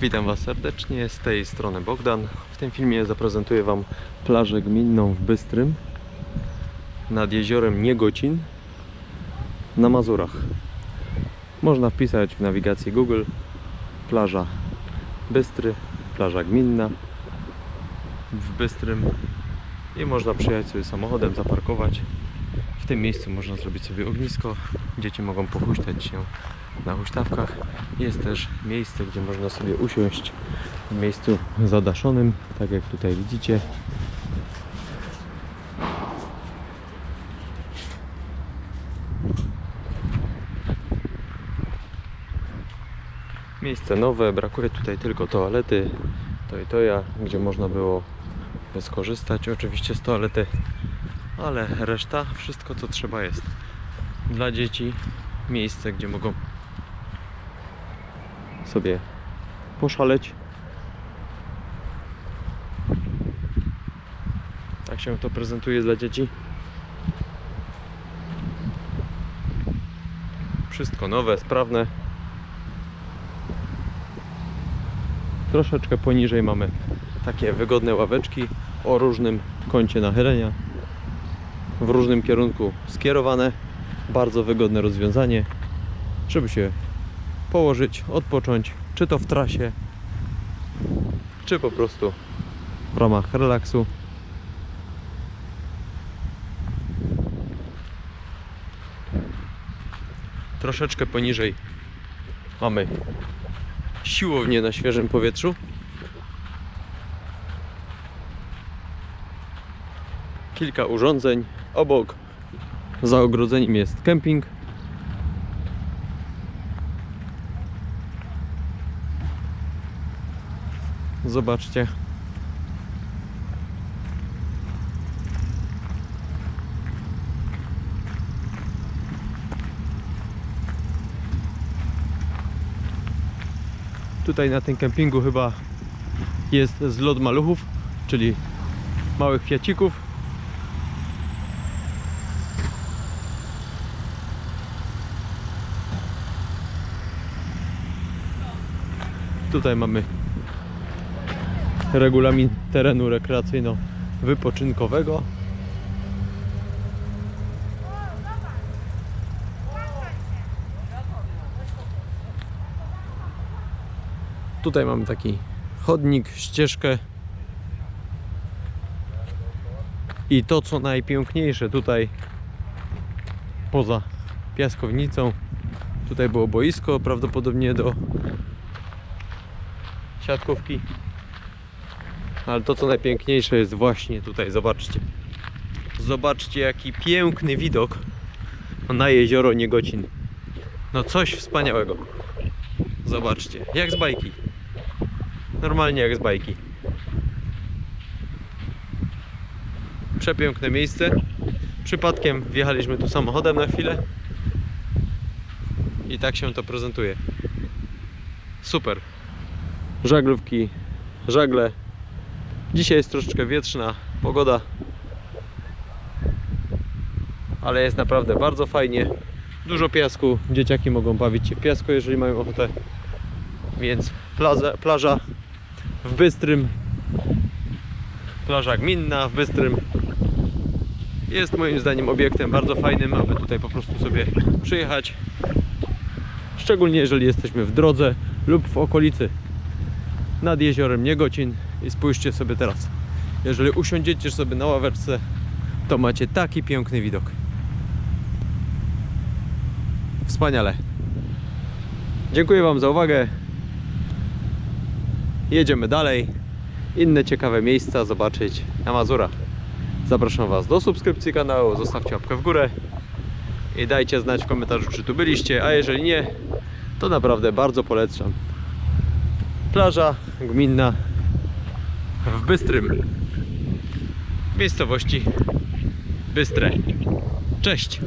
Witam Was serdecznie, z tej strony Bogdan. W tym filmie zaprezentuję Wam plażę gminną w Bystrym nad jeziorem Niegocin na Mazurach. Można wpisać w nawigacji Google plaża Bystry, plaża gminna w Bystrym i można przyjechać sobie samochodem, zaparkować. W tym miejscu można zrobić sobie ognisko. Dzieci mogą pochuśtać się na huśtawkach. Jest też miejsce, gdzie można sobie usiąść w miejscu zadaszonym, tak jak tutaj widzicie. Miejsce nowe, brakuje tutaj tylko toalety, to i to ja, gdzie można było skorzystać oczywiście z toalety, ale reszta, wszystko co trzeba jest dla dzieci, miejsce gdzie mogą sobie poszaleć. Tak się to prezentuje dla dzieci. Wszystko nowe, sprawne. Troszeczkę poniżej mamy takie wygodne ławeczki o różnym kącie nachylenia. W różnym kierunku skierowane. Bardzo wygodne rozwiązanie, żeby się położyć, odpocząć, czy to w trasie, czy po prostu w ramach relaksu. Troszeczkę poniżej mamy siłownię na świeżym powietrzu. Kilka urządzeń. Obok za ogrodzeniem jest kemping. Zobaczcie. Tutaj na tym kempingu chyba jest zlot maluchów, czyli małych kwiacików. Tutaj mamy regulamin terenu rekreacyjno-wypoczynkowego. Tutaj mamy taki chodnik, ścieżkę. I to co najpiękniejsze tutaj poza piaskownicą tutaj było boisko prawdopodobnie do siatkówki ale to co najpiękniejsze jest właśnie tutaj, zobaczcie. Zobaczcie jaki piękny widok na jezioro Niegocin. No coś wspaniałego. Zobaczcie, jak z bajki. Normalnie jak z bajki. Przepiękne miejsce. Przypadkiem wjechaliśmy tu samochodem na chwilę. I tak się to prezentuje. Super. Żaglówki, żagle, Dzisiaj jest troszeczkę wietrzna pogoda, ale jest naprawdę bardzo fajnie. Dużo piasku, dzieciaki mogą bawić się w piasku, jeżeli mają ochotę. Więc plaza, plaża w Bystrym, plaża gminna w Bystrym jest moim zdaniem obiektem bardzo fajnym, aby tutaj po prostu sobie przyjechać. Szczególnie jeżeli jesteśmy w drodze lub w okolicy nad jeziorem Niegocin i spójrzcie sobie teraz. Jeżeli usiądziecie sobie na ławeczce, to macie taki piękny widok. Wspaniale. Dziękuję Wam za uwagę. Jedziemy dalej. Inne ciekawe miejsca zobaczyć na Mazurach. Zapraszam Was do subskrypcji kanału, zostawcie łapkę w górę i dajcie znać w komentarzu, czy tu byliście, a jeżeli nie, to naprawdę bardzo polecam. Plaża gminna w Bystrym w miejscowości Bystre. Cześć!